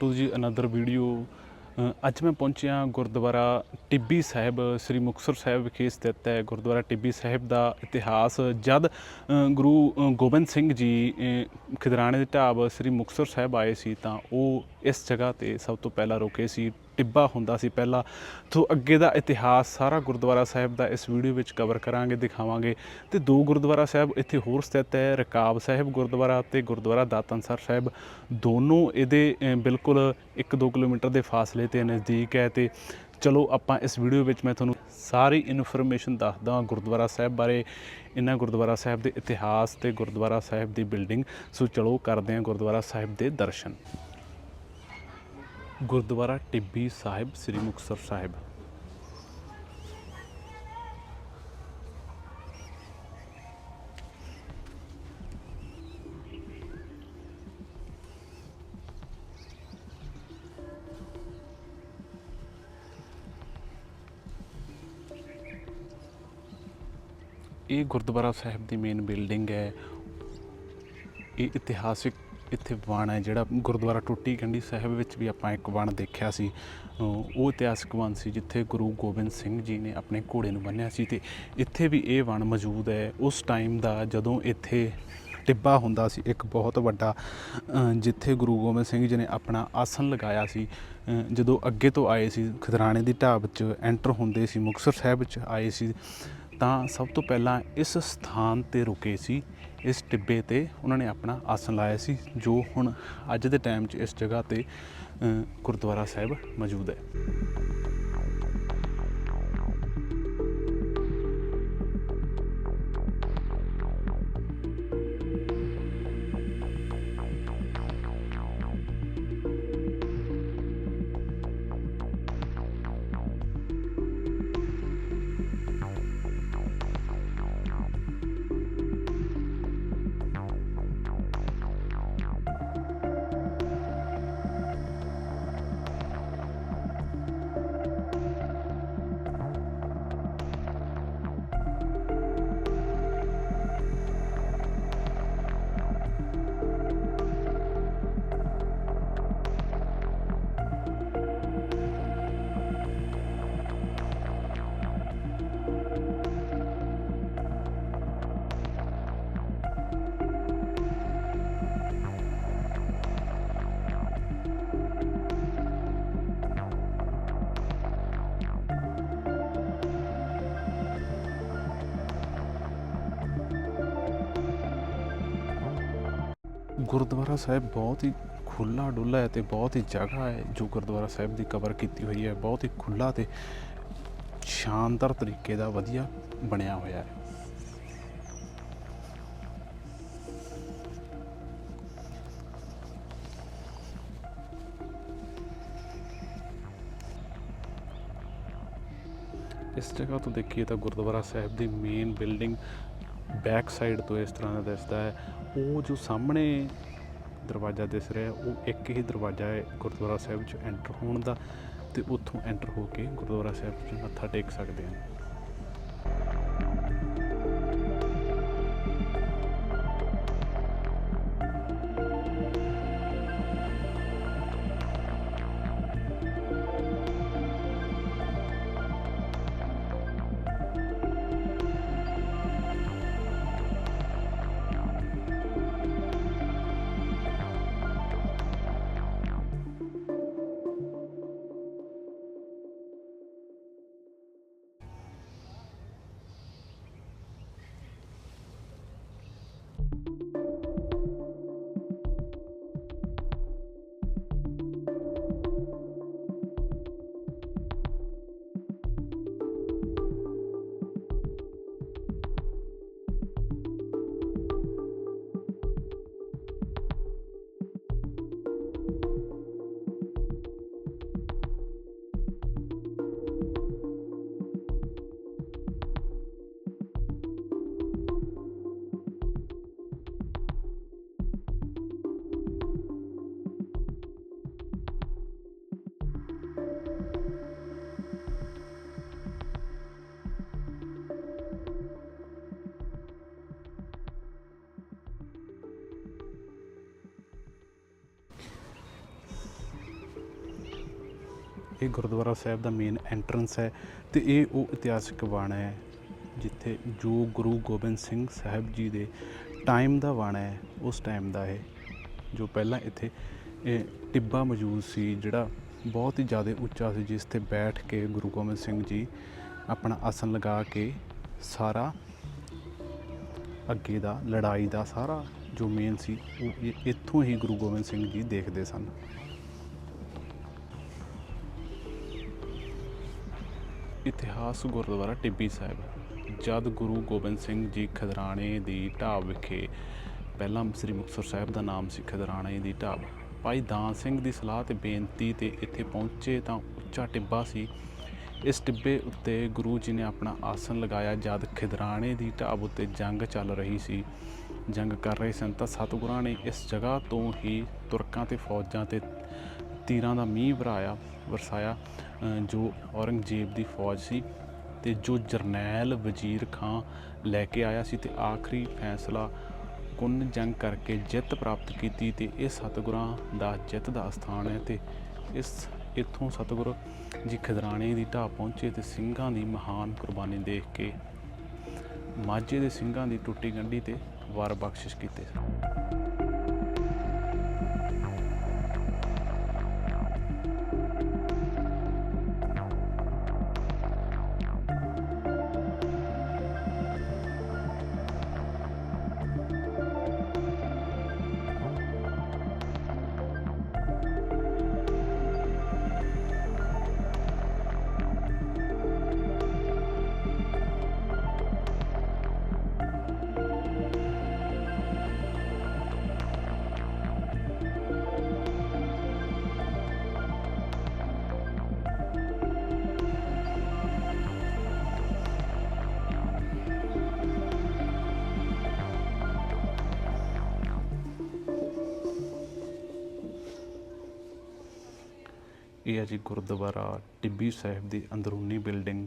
To ਜੀ another video ਅੱਜ ਮੈਂ ਪਹੁੰਚਿਆ ਗੁਰਦੁਆਰਾ ਟਿੱਬੀ ਸਾਹਿਬ, ਸ੍ਰੀ ਮੁਕਤਸਰ ਸਾਹਿਬ ਵਿਖੇ ਸਥਿਤ ਹੈ ਗੁਰਦੁਆਰਾ ਟਿੱਬੀ ਸਾਹਿਬ ਦਾ ਇਤਿਹਾਸ ਜਦ ਗੁਰੂ ਗੋਬਿੰਦ ਸਿੰਘ ਜੀ ਖਿਦਰਾਣੇ ਦੇ ਢਾਬ ਸ੍ਰੀ ਮੁਕਤਸਰ ਸਾਹਿਬ ਆਏ ਸੀ ਤਾਂ ਉਹ ਇਸ ਜਗ੍ਹਾ ਤੇ ਸਭ ਤੋਂ ਪਹਿਲਾਂ ਰੁਕੇ ਸੀ, ਟਿੱਬਾ ਹੁੰਦਾ ਸੀ ਪਹਿਲਾਂ। ਤੋਂ ਅੱਗੇ ਦਾ ਇਤਿਹਾਸ ਸਾਰਾ ਗੁਰਦੁਆਰਾ ਸਾਹਿਬ ਦਾ ਇਸ ਵੀਡੀਓ ਵਿੱਚ ਕਵਰ ਕਰਾਂਗੇ, ਦਿਖਾਵਾਂਗੇ। ਤੇ ਦੋ ਗੁਰਦੁਆਰਾ ਸਾਹਿਬ ਇੱਥੇ ਹੋਰ ਸਥਿਤ ਹੈ, ਰਕਾਬ ਸਾਹਿਬ ਗੁਰਦੁਆਰਾ ਤੇ ਗੁਰਦੁਆਰਾ ਦਾਤਨਸਰ ਸਾਹਿਬ। ਦੋਨੋਂ ਇਹਦੇ ਬਿਲਕੁਲ 1-2 ਕਿਲੋਮੀਟਰ ਦੇ ਫਾਸਲੇ ਤੇ ਨਜ਼ਦੀਕ ਹੈ ਤੇ ਚਲੋ ਆਪਾਂ ਇਸ ਵੀਡੀਓ ਵਿੱਚ ਮੈਂ ਤੁਹਾਨੂੰ ਸਾਰੀ ਇਨਫੋਰਮੇਸ਼ਨ ਦੱਸਦਾ ਗੁਰਦੁਆਰਾ ਸਾਹਿਬ ਬਾਰੇ, ਇਹਨਾਂ ਗੁਰਦੁਆਰਾ ਸਾਹਿਬ ਦੇ ਇਤਿਹਾਸ ਤੇ ਗੁਰਦੁਆਰਾ ਸਾਹਿਬ ਦੀ ਬਿਲਡਿੰਗ। ਸੋ ਚਲੋ ਕਰਦੇ ਹਾਂ ਗੁਰਦੁਆਰਾ ਸਾਹਿਬ ਦੇ ਦਰਸ਼ਨ। ਗੁਰਦੁਆਰਾ ਟਿੱਬੀ ਸਾਹਿਬ, ਸ੍ਰੀ ਮੁਕਤਸਰ ਸਾਹਿਬ। ਇਹ ਗੁਰਦੁਆਰਾ ਸਾਹਿਬ ਦੀ ਮੇਨ ਬਿਲਡਿੰਗ ਹੈ। ਇਹ ਇਤਿਹਾਸਿਕ ਇੱਥੇ ਵਣ ਹੈ, ਜਿਹੜਾ ਗੁਰਦੁਆਰਾ ਟੁੱਟੀ ਕੰਡੀ ਸਾਹਿਬ ਵਿੱਚ ਵੀ ਆਪਾਂ ਇੱਕ ਵਣ ਦੇਖਿਆ ਸੀ। ਉਹ ਇਤਿਹਾਸਕ ਵਣ ਸੀ ਜਿੱਥੇ ਗੁਰੂ ਗੋਬਿੰਦ ਸਿੰਘ ਜੀ ਨੇ ਆਪਣੇ ਘੋੜੇ ਨੂੰ ਬੰਨ੍ਹਿਆ ਸੀ ਤੇ ਇੱਥੇ ਵੀ ਇਹ ਵਣ ਮੌਜੂਦ ਹੈ। ਉਸ ਟਾਈਮ ਦਾ ਜਦੋਂ ਇੱਥੇ ਟਿੱਬਾ ਹੁੰਦਾ ਸੀ, ਇੱਕ ਬਹੁਤ ਵੱਡਾ ਜਿੱਥੇ ਗੁਰੂ ਗੋਬਿੰਦ ਸਿੰਘ ਜੀ ਨੇ ਆਪਣਾ ਆਸਣ ਲਗਾਇਆ ਸੀ ਜਦੋਂ ਅੱਗੇ ਤੋਂ ਆਏ ਸੀ, ਖਦਰਾਣੇ ਦੀ ਢਾਬ 'ਚ ਐਂਟਰ ਹੁੰਦੇ ਸੀ, ਮੁਕਤਸਰ ਸਾਹਿਬ 'ਚ ਆਏ ਸੀ ਤਾਂ ਸਭ ਤੋਂ ਪਹਿਲਾਂ ਇਸ ਸਥਾਨ ਤੇ ਰੁਕੇ ਸੀ, ਇਸ ਟਿੱਬੇ ਤੇ ਉਹਨਾਂ ਨੇ ਆਪਣਾ ਆਸਣ ਲਾਇਆ ਸੀ, ਜੋ ਹੁਣ ਅੱਜ ਦੇ ਟਾਈਮ 'ਚ ਇਸ ਜਗ੍ਹਾ ਤੇ ਗੁਰਦੁਆਰਾ ਸਾਹਿਬ ਮੌਜੂਦ ਹੈ। ਗੁਰਦੁਆਰਾ ਸਾਹਿਬ ਬਹੁਤ ਹੀ ਖੁੱਲਾ ਡੁੱਲਾ ਹੈ ਤੇ ਬਹੁਤ ਹੀ ਜਗ੍ਹਾ ਹੈ ਜੋ ਗੁਰਦੁਆਰਾ ਸਾਹਿਬ ਦੀ ਕਵਰ ਕੀਤੀ ਹੋਈ ਹੈ। ਬਹੁਤ ਹੀ ਖੁੱਲਾ ਤੇ ਸ਼ਾਨਦਾਰ ਤਰੀਕੇ ਦਾ ਵਧੀਆ ਬਣਿਆ ਹੋਇਆ ਹੈ। ਇਸ ਜਗ੍ਹਾ ਤੋਂ ਦੇਖੀਏ ਤਾਂ ਗੁਰਦੁਆਰਾ ਸਾਹਿਬ ਦੀ ਮੇਨ ਬਿਲਡਿੰਗ ਬੈਕ ਸਾਈਡ ਤੋਂ ਇਸ ਤਰ੍ਹਾਂ ਦਾ ਦਿਸਦਾ ਹੈ। ਉਹ ਜੋ ਸਾਹਮਣੇ ਦਰਵਾਜ਼ਾ ਦਿਸ ਰਿਹਾ ਉਹ ਇੱਕ ਹੀ ਦਰਵਾਜ਼ਾ ਹੈ ਗੁਰਦੁਆਰਾ ਸਾਹਿਬ 'ਚ ਐਂਟਰ ਹੋਣ ਦਾ ਤੇ ਉੱਥੋਂ ਐਂਟਰ ਹੋ ਕੇ ਗੁਰਦੁਆਰਾ ਸਾਹਿਬ 'ਚ ਮੱਥਾ ਟੇਕ ਸਕਦੇ ਹਾਂ ਇਹ ਗੁਰਦੁਆਰਾ ਸਾਹਿਬ ਦਾ ਮੇਨ ਐਂਟਰੈਂਸ ਹੈ ਤੇ ਇਹ ਉਹ ਇਤਿਹਾਸਿਕ ਬਾਣਾ ਹੈ, ਜਿੱਥੇ ਜੋ ਗੁਰੂ ਗੋਬਿੰਦ ਸਿੰਘ ਸਾਹਿਬ ਜੀ ਦੇ ਟਾਈਮ ਦਾ ਬਾਣਾ ਹੈ, ਉਸ ਟਾਈਮ ਦਾ ਇਹ, ਜੋ ਪਹਿਲਾਂ ਇੱਥੇ, ਇਹ ਟਿੱਬਾ ਮੌਜੂਦ ਸੀ, ਜਿਹੜਾ ਬਹੁਤ ਹੀ ਜ਼ਿਆਦਾ ਉੱਚਾ ਸੀ, ਜਿਸ ਤੇ ਬੈਠ ਕੇ ਗੁਰੂ ਗੋਬਿੰਦ ਸਿੰਘ ਜੀ ਆਪਣਾ ਆਸਨ ਲਗਾ ਕੇ ਸਾਰਾ ਅੱਗੇ ਦਾ, ਲੜਾਈ ਦਾ ਸਾਰਾ ਜੋ ਮੇਨ ਸੀ, ਉਹ ਇ- ਇੱਥੋਂ ਹੀ ਗੁਰੂ ਗੋਬਿੰਦ ਸਿੰਘ ਜੀ ਦੇਖਦੇ ਸਨ। ਇਤਿਹਾਸ ਗੁਰਦੁਆਰਾ ਟਿੱਬੀ ਸਾਹਿਬ। ਜਦ ਗੁਰੂ ਗੋਬਿੰਦ ਸਿੰਘ ਜੀ ਖਦਰਾਣੇ ਦੀ ਢਾਬ ਵਿਖੇ ਪਹਿਲਾਂ ਸ੍ਰੀ ਮੁਕਤਸਰ ਸਾਹਿਬ ਦਾ ਨਾਮ ਸੀ ਖਦਰਾਣੇ ਦੀ ਢਾਬ, ਭਾਈ ਦਾਨ ਸਿੰਘ ਦੀ ਸਲਾਹ ਤੇ ਬੇਨਤੀ ਤੇ ਇੱਥੇ ਪਹੁੰਚੇ ਤਾਂ ਉੱਚਾ ਟਿੱਬਾ ਸੀ। ਇਸ ਟਿੱਬੇ ਉੱਤੇ ਗੁਰੂ ਜੀ ਨੇ ਆਪਣਾ ਆਸਣ ਲਗਾਇਆ, ਜਦ ਖਿਦਰਾਣੇ ਦੀ ਢਾਬ ਉੱਤੇ ਜੰਗ ਚੱਲ ਰਹੀ ਸੀ। ਜੰਗ ਕਰ ਰਹੇ ਸਨ ਤਾਂ ਸਤਿਗੁਰਾਂ ਨੇ ਇਸ ਜਗ੍ਹਾ ਤੋਂ ਹੀ ਤੁਰਕਾਂ ਤੇ ਫੌਜਾਂ ਤੇ ਤੀਰਾਂ ਦਾ ਮੀਂਹ ਵਰਾਇਆ, ਵਰਸਾਇਆ। ਜੋ ਔਰੰਗਜ਼ੇਬ ਦੀ ਫੌਜ ਸੀ ਤੇ ਜੋ ਜਰਨੈਲ ਵਜ਼ੀਰ ਖਾਂ ਲੈ ਕੇ ਆਇਆ ਸੀ ਤੇ ਆਖਰੀ ਫੈਸਲਾ ਕੁੰਨ ਜੰਗ ਕਰਕੇ ਜਿੱਤ ਪ੍ਰਾਪਤ ਕੀਤੀ ਤੇ ਇਹ ਸਤਿਗੁਰਾਂ ਦਾ ਜਿੱਤ ਦਾ ਸਥਾਨ ਹੈ ਤੇ ਇਸ ਇੱਥੋਂ ਸਤਿਗੁਰ ਜੀ ਖਿਦਰਾਣੇ ਦੀ ਢਾਹ ਪਹੁੰਚੇ ਤੇ ਸਿੰਘਾਂ ਦੀ ਮਹਾਨ ਕੁਰਬਾਨੀ ਦੇਖ ਕੇ ਮਾਝੇ ਦੇ ਸਿੰਘਾਂ ਦੀ ਟੁੱਟੀ ਗੰਢੀ ਤੇ ਵਾਰ ਬਖਸ਼ਿਸ਼ ਕੀਤੇ। ਇਹ ਹੈ ਜੀ ਗੁਰਦੁਆਰਾ ਟਿੱਬੀ ਸਾਹਿਬ ਦੀ ਅੰਦਰੂਨੀ ਬਿਲਡਿੰਗ।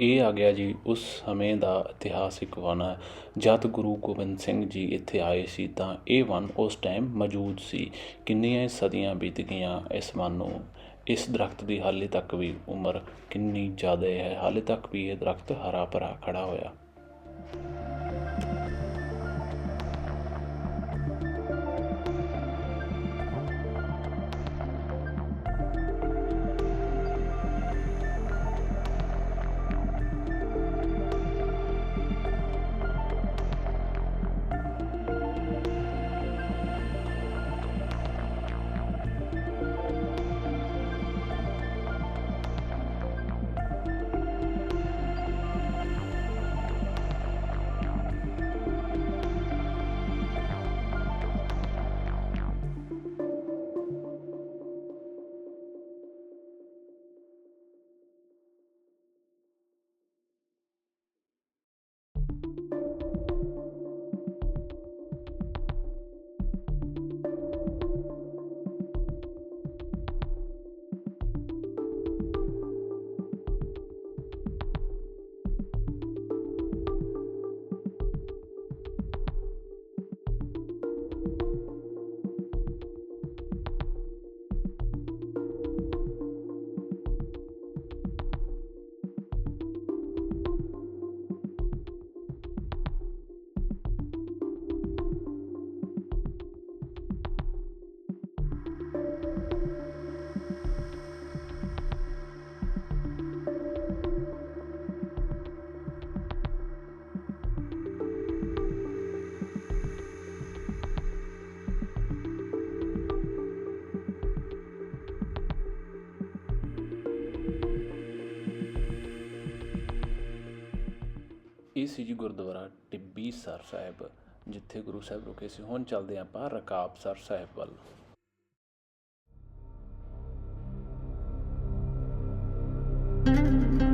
ਇਹ ਆ ਗਿਆ ਜੀ, ਉਸ ਸਮੇਂ ਦਾ ਇਤਿਹਾਸਿਕ ਵਣ ਹੈ। ਜਦ ਗੁਰੂ ਗੋਬਿੰਦ ਸਿੰਘ ਜੀ ਇੱਥੇ ਆਏ ਸੀ ਤਾਂ ਇਹ ਵਣ ਉਸ ਟਾਈਮ ਮੌਜੂਦ ਸੀ। ਕਿੰਨੀਆਂ ਸਦੀਆਂ ਬੀਤ ਗਈਆਂ ਇਸ ਵਨ ਨੂੰ। ਇਸ ਦਰਖਤ ਦੀ ਹਾਲੇ ਤੱਕ ਵੀ ਉਮਰ ਕਿੰਨੀ ਜ਼ਿਆਦਾ ਹੈ। ਹਾਲੇ ਤੱਕ ਵੀ ਇਹ ਦਰਖਤ ਹਰਾ ਭਰਾ ਖੜਾ ਹੋਇਆ। ਇਹ ਸੀ ਜੀ ਗੁਰਦੁਆਰਾ? ਟਿੱਬੀ ਸਰ ਸਾਹਿਬ, ਜਿੱਥੇ ਗੁਰੂ ਸਾਹਿਬ ਰੁਕੇ ਸੀ। ਹੁਣ ਚੱਲਦੇ ਹਾਂ ਆਪਾਂ ਰਕਾਬ ਸਰ ਸਾਹਿਬ ਵੱਲ। ਇਹ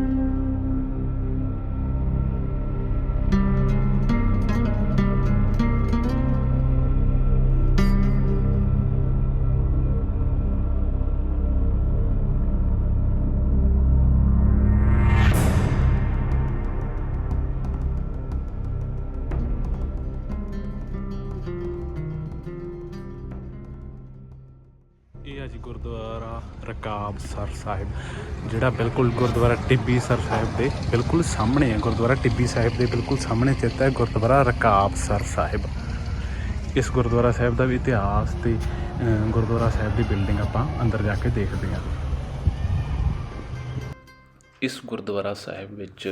ਰਕਾਬ ਸਰ ਸਾਹਿਬ, ਜਿਹੜਾ ਬਿਲਕੁਲ ਗੁਰਦੁਆਰਾ ਟਿੱਬੀ ਸਰ ਸਾਹਿਬ ਦੇ ਬਿਲਕੁਲ ਸਾਹਮਣੇ ਹੈ, ਗੁਰਦੁਆਰਾ ਟਿੱਬੀ ਸਾਹਿਬ ਦੇ ਬਿਲਕੁਲ ਸਾਹਮਣੇ ਸਥਿਤ ਹੈ ਗੁਰਦੁਆਰਾ ਰਕਾਬ ਸਰ ਸਾਹਿਬ। ਇਸ ਗੁਰਦੁਆਰਾ ਸਾਹਿਬ ਦਾ ਵੀ ਇਤਿਹਾਸ ਤੇ ਗੁਰਦੁਆਰਾ ਸਾਹਿਬ ਦੀ ਬਿਲਡਿੰਗ ਆਪਾਂ ਅੰਦਰ ਜਾ ਕੇ ਦੇਖਦੇ ਹਾਂ। ਇਸ ਗੁਰਦੁਆਰਾ ਸਾਹਿਬ ਵਿੱਚ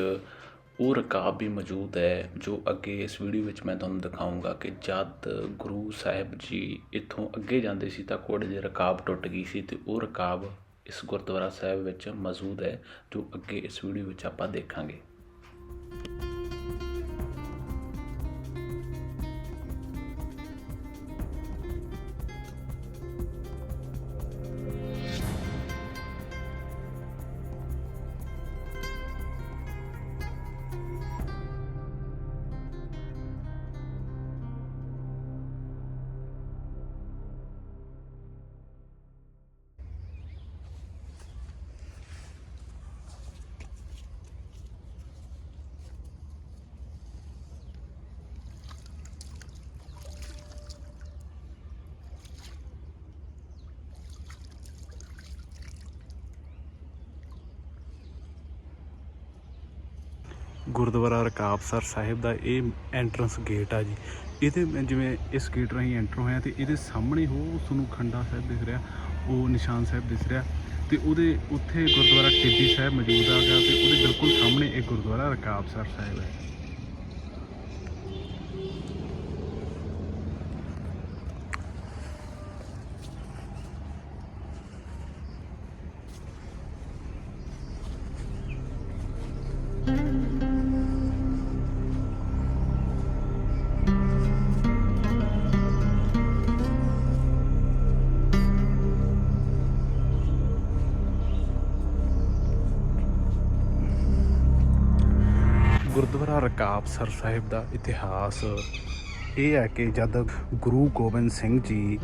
ਉਹ ਰਕਾਬ ਵੀ ਮੌਜੂਦ ਹੈ, ਜੋ ਅੱਗੇ ਇਸ ਵੀਡੀਓ ਵਿੱਚ ਮੈਂ ਤੁਹਾਨੂੰ ਦਿਖਾਉਂਗਾ ਕਿ ਜਦ ਗੁਰੂ ਸਾਹਿਬ ਜੀ ਇੱਥੋਂ ਅੱਗੇ ਜਾਂਦੇ ਸੀ ਤਾਂ ਘੋੜੇ ਦੀ ਰਕਾਬ ਟੁੱਟ ਗਈ ਸੀ ਤੇ ਉਹ ਰਕਾਬ ਇਸ ਗੁਰਦੁਆਰਾ ਸਾਹਿਬ ਵਿੱਚ ਮੌਜੂਦ ਹੈ ਜੋ ਅੱਗੇ ਇਸ ਵੀਡੀਓ ਵਿੱਚ ਆਪਾਂ ਦੇਖਾਂਗੇ। ਗੁਰਦੁਆਰਾ ਰਕਾਬਸਰ ਸਾਹਿਬ ਦਾ ਇਹ ਐਂਟਰੈਂਸ ਗੇਟ ਆ ਜੀ। ਇਹਦੇ ਮੈਂ ਜਿਵੇਂ ਇਸ ਗੇਟ ਰਾਹੀਂ ਐਂਟਰ ਹੋਇਆ ਤੇ ਇਹਦੇ ਸਾਹਮਣੇ ਹੋ ਤੁਹਾਨੂੰ ਖੰਡਾ ਸਾਹਿਬ ਦਿਖ ਰਿਹਾ, ਉਹ ਨਿਸ਼ਾਨ ਸਾਹਿਬ ਦਿਖ ਰਿਹਾ ਤੇ ਉਹਦੇ ਉੱਥੇ ਗੁਰਦੁਆਰਾ ਟਿੱਬੀ ਸਾਹਿਬ ਮੌਜੂਦ ਆ ਗਿਆ ਤੇ ਉਹਦੇ ਬਿਲਕੁਲ ਸਾਹਮਣੇ ਇਹ ਗੁਰਦੁਆਰਾ ਰਕਾਬਸਰ ਸਾਹਿਬ ਹੈ। ਗੁਰਦੁਆਰਾ ਰਕਾਬਸਰ ਸਾਹਿਬ ਦਾ ਇਤਿਹਾਸ ਇਹ ਹੈ ਕਿ ਜਦ ਗੁਰੂ ਗੋਬਿੰਦ ਸਿੰਘ ਜੀ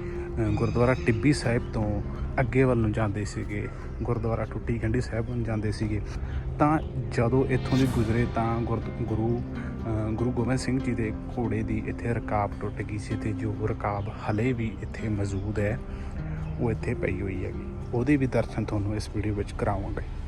ਗੁਰਦੁਆਰਾ ਟਿੱਬੀ ਸਾਹਿਬ ਤੋਂ ਅੱਗੇ ਵੱਲ ਨੂੰ ਜਾਂਦੇ ਸੀਗੇ, ਗੁਰਦੁਆਰਾ ਟੁੱਟੀ ਗੰਢੀ ਸਾਹਿਬ ਨੂੰ ਜਾਂਦੇ ਸੀਗੇ, ਤਾਂ ਜਦੋਂ ਇੱਥੋਂ ਦੀ ਗੁਜ਼ਰੇ ਤਾਂ ਗੁਰਦ- ਗੁਰੂ ਗੁਰੂ ਗੋਬਿੰਦ ਸਿੰਘ ਜੀ ਦੇ ਘੋੜੇ ਦੀ ਇੱਥੇ ਰਕਾਬ ਟੁੱਟ ਗਈ ਸੀ ਤੇ ਜੋ ਰਕਾਬ ਹਲੇ ਵੀ ਇੱਥੇ ਮੌਜੂਦ ਹੈ, ਉਹ ਇੱਥੇ ਪਈ ਹੋਈ ਹੈਗੀ। ਉਹਦੇ ਵੀ ਦਰਸ਼ਨ ਤੁਹਾਨੂੰ ਇਸ ਵੀਡੀਓ ਵਿੱਚ ਕਰਾਵਾਂਗੇ।